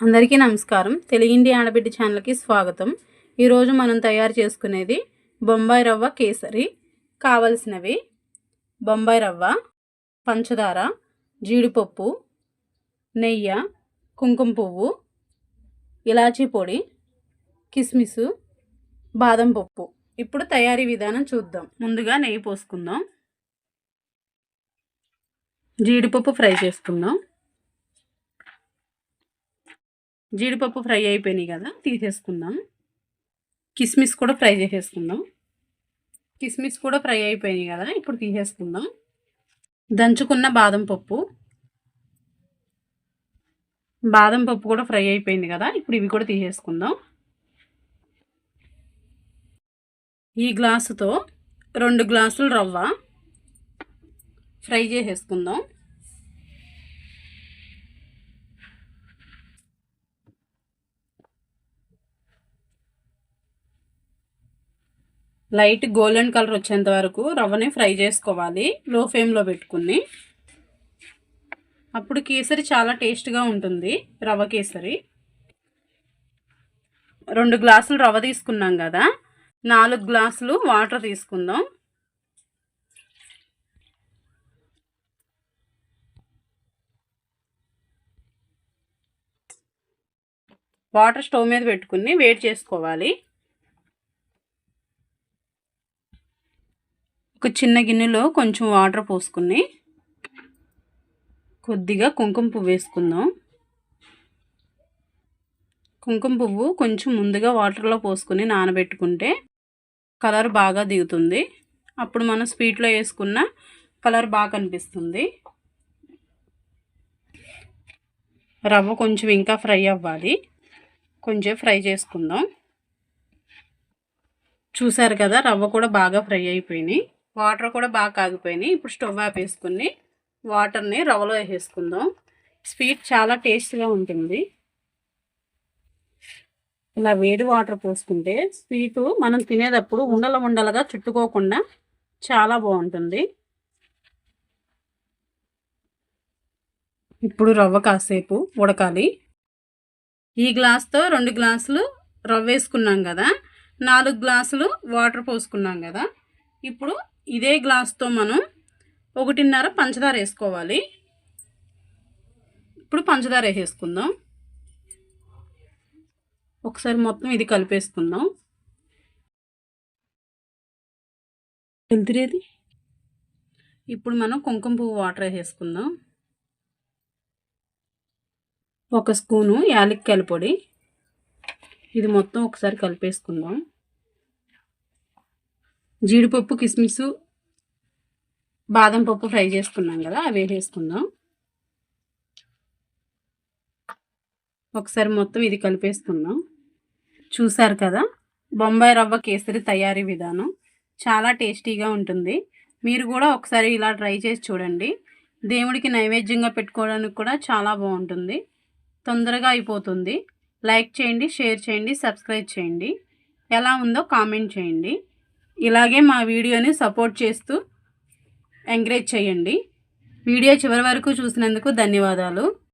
అందరికీ నమస్కారం. తెలుగింటి ఆడబిడ్డ ఛానల్కి స్వాగతం. ఈరోజు మనం తయారు చేసుకునేది బొంబాయి రవ్వ కేసరి కావలసినవి. బొంబాయి రవ్వ పంచదార జీడిపప్పు నెయ్యి కుంకుమ పువ్వు ఇలాచీ పొడి కిస్మిస్ బాదం పప్పు. ఇప్పుడు తయారీ విధానం చూద్దాం. ముందుగా నెయ్యి పోసుకుందాం. జీడిపప్పు ఫ్రై చేసుకుందాం. జీడిపప్పు ఫ్రై అయిపోయినాయి కదా తీసేసుకుందాం. కిస్మిస్ కూడా ఫ్రై చేసేసుకుందాం. కిస్మిస్ కూడా ఫ్రై అయిపోయినాయి కదా ఇప్పుడు తీసేసుకుందాం. దంచుకున్న బాదం పప్పు. బాదం పప్పు కూడా ఫ్రై అయిపోయింది కదా ఇప్పుడు ఇవి కూడా తీసేసుకుందాం. ఈ గ్లాసుతో రెండు గ్లాసులు రవ్వ ఫ్రై చేసేసుకుందాం. లైట్ గోల్డెన్ కలర్ వచ్చేంత వరకు రవ్వని ఫ్రై చేసుకోవాలి. లో ఫ్లేమ్లో పెట్టుకుని. అప్పుడు కేసరి చాలా టేస్ట్గా ఉంటుంది రవ్వ కేసరి. రెండు గ్లాసులు రవ్వ తీసుకున్నాం కదా నాలుగు గ్లాసులు వాటర్ తీసుకుందాం. వాటర్ స్టవ్ మీద పెట్టుకుని వేడి చేసుకోవాలి. ఒక చిన్న గిన్నెలో కొంచెం వాటర్ పోసుకుని కొద్దిగా కుంకుమ పువ్వు వేసుకుందాం. కుంకుమ పువ్వు కొంచెం ముందుగా వాటర్లో పోసుకుని నానబెట్టుకుంటే కలర్ బాగా దిగుతుంది. అప్పుడు మనం స్వీట్లో వేసుకున్న కలర్ బాగా కనిపిస్తుంది. రవ్వ కొంచెం ఇంకా ఫ్రై అవ్వాలి. కొంచెం ఫ్రై చేసుకుందాం. చూసారు కదా రవ్వ కూడా బాగా ఫ్రై అయిపోయినాయి. వాటర్ కూడా బాగా కాగిపోయినాయి. ఇప్పుడు స్టవ్ ఆపేసుకుని వాటర్ని రవ్వలో వేసేసుకుందాం. స్వీట్ చాలా టేస్ట్గా ఉంటుంది. ఇలా వేడి వాటర్ పోసుకుంటే స్వీటు మనం తినేటప్పుడు ఉండల ఉండలుగా చుట్టుకోకుండా చాలా బాగుంటుంది. ఇప్పుడు రవ్వ కాసేపు ఉడకాలి. ఈ గ్లాస్తో రెండు గ్లాసులు రవ్వ వేసుకున్నాం కదా. నాలుగు గ్లాసులు వాటర్ పోసుకున్నాం కదా. ఇప్పుడు ఇదే గ్లాస్తో మనం ఒకటిన్నర పంచదార వేసుకోవాలి. ఇప్పుడు పంచదార వేసేసుకుందాం. ఒకసారి మొత్తం ఇది కలిపేసుకుందాం. వెళ్తురేది ఇప్పుడు మనం కుంకుమ పువ్వు వాటర్ వేసేసుకుందాం. ఒక స్పూను యాలక్కాయల పొడి. ఇది మొత్తం ఒకసారి కలిపేసుకుందాం. జీడిపప్పు కిస్మిస్ బాదం పప్పు ఫ్రై చేసుకున్నాం కదా అవి వేసేసుకుందాం ఒకసారి మొత్తం ఇది కలిపేసుకుందాం. చూసారు కదా బొంబాయి రవ్వ కేసరి తయారీ విధానం చాలా టేస్టీగా ఉంటుంది. మీరు కూడా ఒకసారి ఇలా ట్రై చేసి చూడండి. దేవుడికి నైవేద్యంగా పెట్టుకోవడానికి కూడా చాలా బాగుంటుంది. తొందరగా అయిపోతుంది. లైక్ చేయండి షేర్ చేయండి సబ్స్క్రైబ్ చేయండి. ఎలా ఉందో కామెంట్ చేయండి. ఇలాగే మా వీడియోని సపోర్ట్ చేస్తూ ఎంకరేజ్ చేయండి. వీడియో చివరి వరకు చూసినందుకు ధన్యవాదాలు.